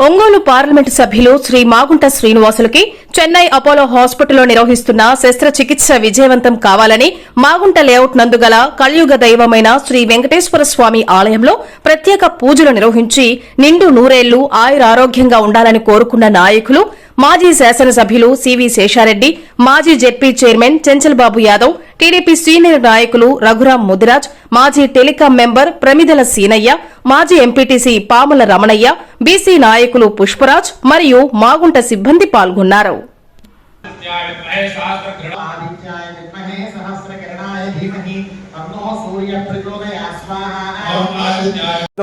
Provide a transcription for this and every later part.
Ongole parliament సభ్యులు శ్రీ మాగుంట శ్రీనివాసులకి Chennai Apollo హాస్పిటల్లో నిర్వహిస్తున్న శస్త్రచికిత్స విజయవంతం కావాలని మాగుంట లేఅవుట్ నందుగల కలియుగ దైవమైన శ్రీ వెంకటేశ్వర స్వామి ఆలయంలో ప్రత్యేక పూజలు నిర్వహించి నిండు నూరేళ్ళు ఆయురారోగ్యంగా ఉండాలని కోరుకున్న నాయకులు మాజీ శాసనసభ్యులు సివి శేషారెడ్డి మాజీ ZP chairman Chenchalbabu Yadav TDP senior నాయకులు రఘురాం ముదిరాజ్ మాజీ టెలికాం మెంబర్ ప్రమిదల సీనయ్య మాజీ ఎంపీటీసీ పాముల రమణయ్య బీసీ నాయకులు పుష్పరాజ్ మరియు మాగుంట సిబ్బంది పాల్గొన్నారు.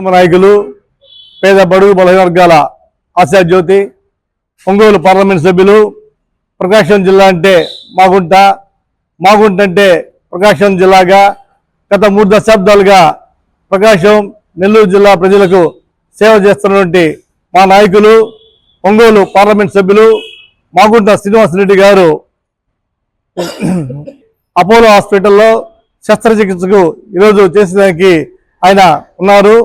నాయకులు పేద బడుగు బలవర్గాల వర్గాల ఆశా జ్యోతి ఒంగోలు పార్లమెంట్ సభ్యులు ప్రకాశం జిల్లా అంటే మాగుంట మాగుంటంటే ప్రకాశం జిల్లాగా గత మూడు దశాబ్దాలుగా ప్రకాశం నెల్లూరు జిల్లా ప్రజలకు సేవ చేస్తున్నటువంటి మా నాయకులు ఒంగోలు పార్లమెంట్ సభ్యులు మాగుంట శ్రీనివాసరెడ్డి గారు అపోలో హాస్పిటల్లో శస్త్రచికిత్సకు ఈరోజు చేసేదానికి ఆయన ఉన్నారు.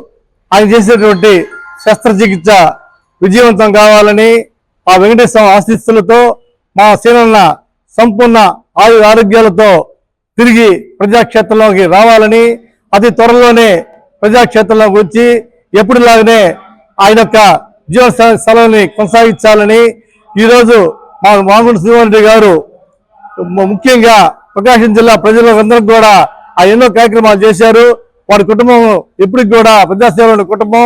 ఆయన చేసేటువంటి శస్త్రచికిత్స విజయవంతం కావాలని ఆ వెంకటేశ్వర ఆశీస్సులతో మా సేనన్న సంపూర్ణ ఆయు ఆరోగ్యాలతో తిరిగి ప్రజాక్షేత్రంలోకి రావాలని అతి త్వరలోనే ప్రజాక్షేత్రంలోకి వచ్చి ఎప్పటిలాగానే ఆయన యొక్క జీవన స్థలాన్ని కొనసాగించాలని ఈరోజు మా మాగుంట శ్రీవారెడ్డి గారు ముఖ్యంగా ప్రకాశం జిల్లా ప్రజలందరికీ కూడా ఆ ఎన్నో కార్యక్రమాలు చేశారు. వారి కుటుంబం ఇప్పటికి కూడా ప్రజాసేవ కుటుంబం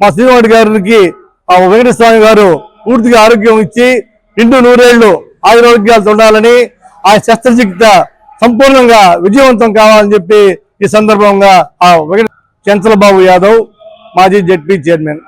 మా శ్రీనివాడి గారికి ఆ వెంకటేశ్వర గారు పూర్తిగా ఆరోగ్యం ఇచ్చి నిండు నూరేళ్ళు ఆయురారోగ్యాలతో ఉండాలని ఆ శస్త్రచికిత్స సంపూర్ణంగా విజయవంతం కావాలని చెప్పి ఈ సందర్భంగా ఆ వెంకట చంచలబాబు యాదవ్ మాజీ జెడ్పీ చైర్మన్.